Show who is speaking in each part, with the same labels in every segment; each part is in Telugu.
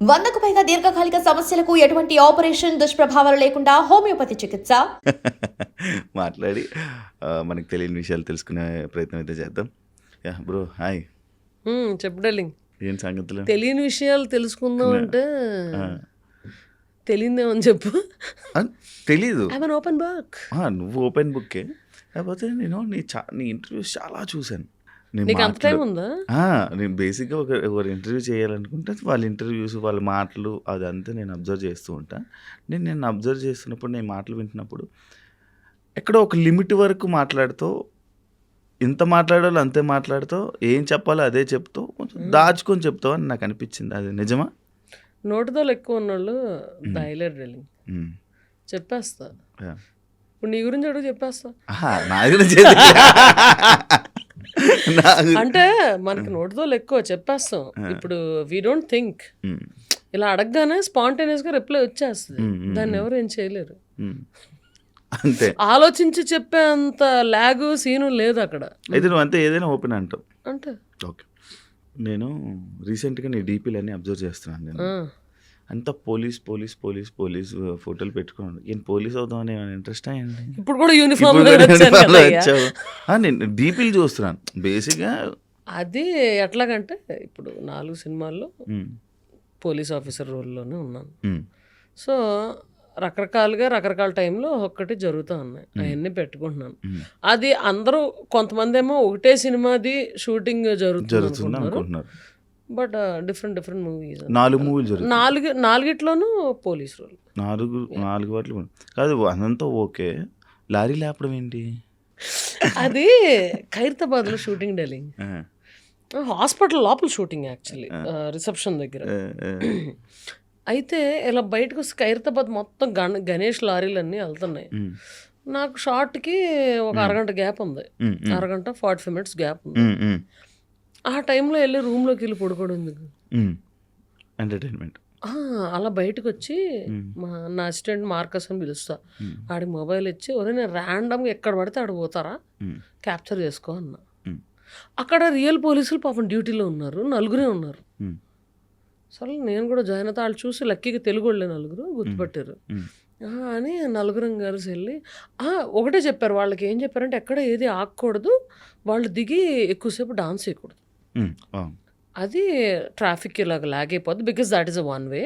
Speaker 1: వందకు పైగా దీర్ఘకాలిక సమస్యలకు ఎటువంటి ఆపరేషన్ దుష్ప్రభావాలు లేకుండా హోమియోపతి చికిత్స?
Speaker 2: మాట్లాడి మనకు తెలియని విషయాలు తెలుసుకునే ప్రయత్నం అయితే చేద్దాం. యా బ్రో హాయ్
Speaker 3: చెప్పు డార్లింగ్.
Speaker 2: ఏం సంగతులు?
Speaker 3: తెలియని విషయాలు తెలుసుకుందాం అంటే. తెలియదేమని చెప్పు.
Speaker 2: తెలీదు.
Speaker 3: ఓపెన్ బుక్
Speaker 2: ఆ, నువ్వు ఓపెన్ బుక్కే కాకపోతే నేను నీ చా నీ ఇంటర్వ్యూస్ చాలా చూశాను. నీ
Speaker 3: నీకు అంత టైం
Speaker 2: మాటలు-
Speaker 3: ఉందా?
Speaker 2: ఆ, నేను బేసిక్గా ఒక ఒకరు ఇంటర్వ్యూ చేయాలనుకుంటే వాళ్ళ ఇంటర్వ్యూస్ వాళ్ళ మాటలు అదంతా నేను అబ్జర్వ్ చేస్తూ ఉంటా. నేను నేను అబ్జర్వ్ చేస్తున్నప్పుడు నేను మాటలు వింటున్నప్పుడు ఎక్కడో ఒక లిమిట్ వరకు మాట్లాడుతూ ఎంత మాట్లాడాలో అంతే మాట్లాడుతూ ఏం చెప్పాలో అదే చెప్తూ కొంచెం దాచుకొని చెప్తావు అని నాకు అనిపించింది. అది నిజమా?
Speaker 3: నోటితో ఎక్కువ ఉన్నోళ్ళు దాయలేరు డార్లింగ్
Speaker 2: ఉమ్.
Speaker 3: చెప్పేస్తా. ఇప్పుడు నీ గురించి అడుగు చెప్పేస్తా.
Speaker 2: నా గురించి?
Speaker 3: అంటే మనకి నోటితో ఎక్కువ చెప్పేస్తాం. ఇప్పుడు వీ డోంట్ థింక్ ఇలా అడగగానే స్పాంటేనియస్గా రిప్లై వచ్చేస్తుంది. దాన్ని ఎవరు ఏం చేయలేరు.
Speaker 2: అంతే.
Speaker 3: ఆలోచించి చెప్పే అంత లాగు సీను లేదు అక్కడ.
Speaker 2: అయితే నువ్వు అంతే ఏదైనా ఓపెన్ అంటావు.
Speaker 3: అంటే.
Speaker 2: ఓకే. నేను రీసెంట్గా నీ డీపీలన్నీ అబ్జర్వ్ చేస్తున్నాను నేను. అంతా పోలీస్ పోలీస్ పోలీస్ పోలీస్ ఫోటోలు పెట్టుకున్నాను నేను పోలీస్ అవుదామని ఏమైనా ఇంట్రెస్ట్ అయ్యండి
Speaker 3: ఇప్పుడు కూడా యూనిఫామ్.
Speaker 2: వచ్చావు. నేను డీపీలు చూస్తున్నాను. బేసిక్గా
Speaker 3: అది ఎట్లాగంటే ఇప్పుడు నాలుగు సినిమాల్లో పోలీస్ ఆఫీసర్ రోల్లోనే ఉన్నాను. సో రకరకాలుగా రకరకాల టైంలో ఒక్కటి జరుగుతూ ఉన్నాయి. అవన్నీ పెట్టుకుంటున్నాను. అది అందరూ కొంతమంది ఏమో ఒకటే సినిమాది షూటింగ్ జరుగుతుంది అనుకుంటున్నారు బట్ డిఫరెంట్ డిఫరెంట్ మూవీస్
Speaker 2: నాలుగు మూవీలు జరుగుతాయి.
Speaker 3: నాలుగు నాలుగిట్లోనూ పోలీస్ రోల్
Speaker 2: నాలుగు నాలుగు వాటిలో కూడా. కాదు అదంతా ఓకే. లారీ లేపడం ఏంటి?
Speaker 3: అది ఖైరతాబాద్లో షూటింగ్ డెలింగ్ హాస్పిటల్ లోపల షూటింగ్ యాక్చువల్లీ రిసెప్షన్ దగ్గర. అయితే ఇలా బయటకు వస్తే ఖైరతాబాద్ మొత్తం గణ గణేష్ లారీలు అన్నీ వెళ్తున్నాయి నాకు షార్ట్కి ఒక అరగంట గ్యాప్ ఉంది. అరగంట ఫార్టీ ఫైవ్ మినిట్స్ గ్యాప్ ఉంది. ఆ టైంలో వెళ్ళి రూమ్లోకి వెళ్ళి పడుకోవడం ఎందుకు.
Speaker 2: ఎంటర్టైన్మెంట్
Speaker 3: అలా బయటకు వచ్చి మా నా అసిస్టెంట్ మార్కస్ అని పిలుస్తా. ఆడికి మొబైల్ ఇచ్చి ఒరే నేను ర్యాండమ్గా ఎక్కడ పడితే ఆడ పోతారా? క్యాప్చర్ చేసుకో అన్న. అక్కడ రియల్ పోలీసులు పాపం డ్యూటీలో ఉన్నారు నలుగురే ఉన్నారు. సరే నేను కూడా జాయిన్ అవుతా. వాళ్ళు చూసి లక్కీగా తెలుగు వాళ్ళే నలుగురు గుర్తుపట్టారు. అని నలుగురం కలిసి వెళ్ళి ఒకటే చెప్పారు. వాళ్ళకి ఏం చెప్పారంటే ఎక్కడ ఏది ఆగకూడదు వాళ్ళు దిగి ఎక్కువసేపు డాన్స్ చేయకూడదు. అది ట్రాఫిక్ ఇలాగ లాగ్ అయిపోద్ది because that is a one way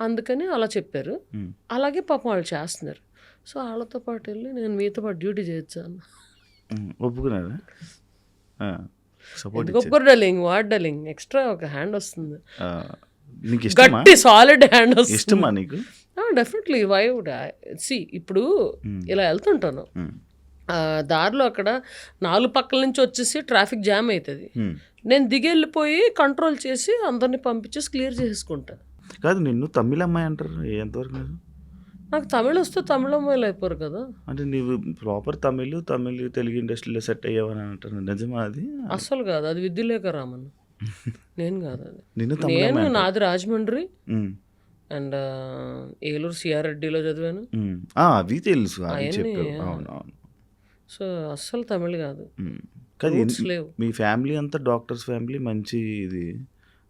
Speaker 3: అందుకని అలా చెప్పారు.
Speaker 2: ఉమ్.
Speaker 3: అలాగే పాపం వాళ్ళు చేస్తున్నారు. సో వాళ్ళతో పాటు వెళ్ళి నేను మీతో పాటు డ్యూటీ చేయొచ్చాను
Speaker 2: ఉమ్, ఒప్పుకున్నారా?
Speaker 3: ఒప్పుకోరు డలింగ్ వాట్ డలింగ్ ఎక్స్ట్రా ఒక హ్యాండ్ వస్తుంది. గట్టి సాలిడ్ హ్యాండ్ వస్తుంది.
Speaker 2: నీకు?
Speaker 3: డెఫినెట్లీ వై వుడ్ సి ఇప్పుడు ఇలా వెళ్తుంటాను. దారిలో అక్కడ నాలుగు పక్కల నుంచి వచ్చేసి ట్రాఫిక్ జామ్ అవుతుంది. నేను దిగి వెళ్ళిపోయి కంట్రోల్ చేసి అందరిని పంపించేసి క్లియర్ చేసుకుంటా
Speaker 2: కాదు నిన్ను తమిళ అమ్మాయి అంటారు ఎంతవరకు నిజం?
Speaker 3: నాకు తమిళ వస్తే తమిళ అమ్మాయిలు అయిపోరు కదా.
Speaker 2: అంటే నీవు ప్రాపర్ తమిళ్ తమిళ్ తెలుగు ఇండస్ట్రీలో సెట్ అయ్యావని అంటారు. నిజమా అది?
Speaker 3: అస్సలు కాదు అది విద్యులేఖ రామన్ నేను కాదు అది.
Speaker 2: నిన్ను తమిళ
Speaker 3: నేను
Speaker 2: అమ్మాయి
Speaker 3: నాది రాజమండ్రి. అండ్ ఏలూరు సిఆర్ రెడ్డిలో చదివాను.
Speaker 2: ఉమ్. ఆ, అవి తెలుసు
Speaker 3: అవన్నీ,
Speaker 2: చెప్పావు.
Speaker 3: ఆ.
Speaker 2: అవును అవును.
Speaker 3: సో అస్సలు తమిళ కాదు.
Speaker 2: ఉమ్.
Speaker 3: లేవు.
Speaker 2: మీ ఫ్యామిలీ అంతా డాక్టర్స్ ఫ్యామిలీ మంచి ఇది.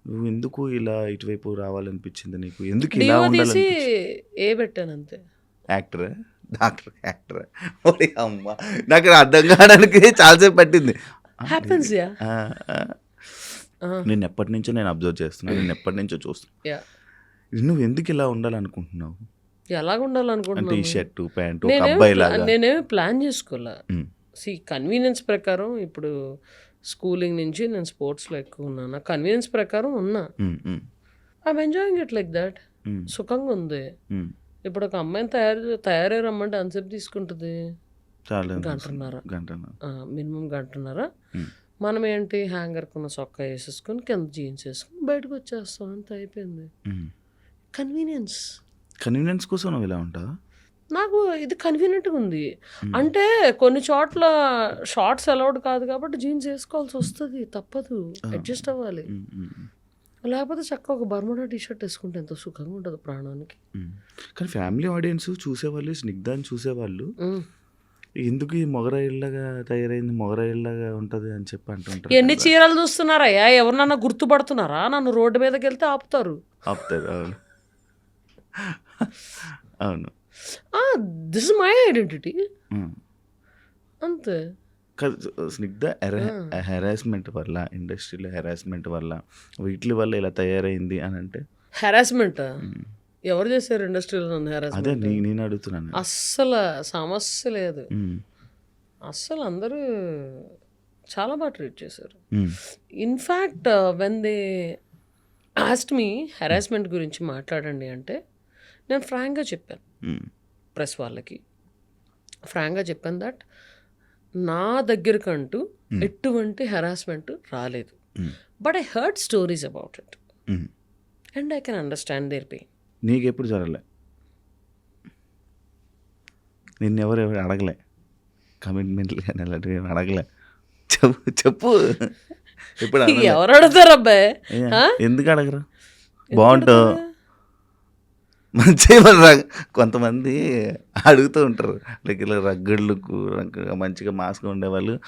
Speaker 2: నువ్వు ఎందుకు ఇలా ఇటువైపు రావాలనిపించింది నీకు? ఎందుకు ఇలా ఉండాలని
Speaker 3: ఏ పెట్టాను అంతే.
Speaker 2: యాక్టర్? Doctor actor? ఓరి అమ్మ నాకు అర్థం కావడానికి చాలాసేపు పట్టింది.
Speaker 3: Happens yeah.
Speaker 2: నేను ఎప్పటి నుంచో నేను అబ్జర్వ్ చేస్తున్నాను నేను ఎప్పటి నుంచో చూస్తున్నాను
Speaker 3: యా
Speaker 2: నువ్వు ఎందుకు ఇలా ఉండాలనుకుంటున్నావు?
Speaker 3: ఎలాగ
Speaker 2: అంటే ఈ
Speaker 3: ఉండాలనుకుంటున్నాను
Speaker 2: షర్టు ప్యాంటు ఒక
Speaker 3: నేనేమి ప్లాన్ చేసుకోలే. సి కన్వీనియన్స్ ప్రకారం ఇప్పుడు స్కూలింగ్ నుంచి నేను స్పోర్ట్స్లో ఎక్కువ ఉన్నాను? నా కన్వీనియన్స్ ప్రకారం ఉన్నా. I'm enjoying it like that సుఖంగా ఉంది. ఇప్పుడు ఒక అమ్మాయిని తయారు తయారై రమ్మంటే ఎంతసేపు తీసుకుంటుంది? గంటన్నర. మినిమం గంటన్నర. మనం ఏంటి? హ్యాంగర్ కొన్న చొక్కా వేసేసుకొని కింద జీన్స్ వేసుకొని బయటకు వచ్చేస్తాం. అంత అయిపోయింది. కన్వీనియన్స్
Speaker 2: కన్వీనియన్స్ కోసం ఇలా ఉంటావా?
Speaker 3: నాకు ఇది కన్వీనియంట్గా ఉంది. అంటే కొన్ని చోట్ల షార్ట్స్ అలౌడ్ కాదు కాబట్టి జీన్స్ వేసుకోవాల్సి వస్తుంది తప్పదు. అడ్జస్ట్ అవ్వాలి.
Speaker 2: ఉమ్, ఉమ్,
Speaker 3: లేకపోతే చక్కగా ఒక బర్మడా టీ షర్ట్ వేసుకుంటే ఎంత సుఖంగా ఉంటుంది ప్రాణానికి.
Speaker 2: కానీ ఫ్యామిలీ ఆడియన్స్ చూసేవాళ్ళు స్నిగ్ధాన్ని చూసేవాళ్ళు. ఎందుకు ఈ మొగరాయిల్లాగా తయారైంది మొగరాయిల్లాగా ఉంటుంది అని చెప్పి అంటుంటారు
Speaker 3: ఎన్ని. చీరలు చూస్తున్నారయ్యా? ఎవరినన్నా గుర్తుపడుతున్నారా? నన్ను రోడ్డు మీదకి వెళ్తే ఆపుతారు.
Speaker 2: ఆపుతారు అవును. అవును.
Speaker 3: This my identity. అంతే.
Speaker 2: కాదు, స్నిగ్ధ హెరాస్మెంట్ వల్ల ఇండస్ట్రీలో హెరాస్మెంట్ వల్ల వీటి వల్ల ఇలా తయారైంది అని అంటే?
Speaker 3: హెరాస్మెంట్ ఎవరు చేశారు ఇండస్ట్రీలో నన్ను హెరాస్మెంట్
Speaker 2: నేను అడుగుతున్నాను.
Speaker 3: అస్సలు సమస్య లేదు.
Speaker 2: ఉమ్.
Speaker 3: అస్సలు అందరూ చాలా బాగా ట్రీట్ చేశారు. In fact when they asked me harassment గురించి మాట్లాడండి అంటే నేను ఫ్రాంక్గా చెప్పాను. ప్రెస్ వాళ్ళకి. ఫ్రాంక్గా చెప్పాను దట్ నా దగ్గరకంటూ ఎటువంటి హెరాస్మెంట్ రాలేదు. But I heard stories about it. And I can understand their pain
Speaker 2: నీకు ఎప్పుడు జరగలే? నిన్ను ఎవరు ఎవరు అడగలే? కమిట్మెంట్లు కానీ అలాంటివి ఏమి అడగలే? చెప్పు చెప్పు. ఇప్పుడు అడగలే.
Speaker 3: ఎవరు అడుగుతారు అబ్బాయి?
Speaker 2: ఎందుకు అడగరు? బాగుంటావు మంచి కొంతమంది అడుగుతూ ఉంటారు. లైక్ ఇలా రగ్గడ్లకు మంచిగా మాస్గా ఉండేవాళ్ళు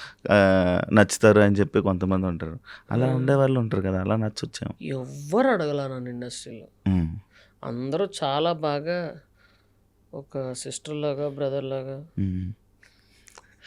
Speaker 2: నచ్చుతారు అని చెప్పి కొంతమంది ఉంటారు. అలా ఉండేవాళ్ళు ఉంటారు కదా అలా నచ్చొచ్చాం
Speaker 3: ఎవ్వరు అడగల నన్ను ఇండస్ట్రీలో అందరూ చాలా బాగా ఒక సిస్టర్ లాగా బ్రదర్ లాగా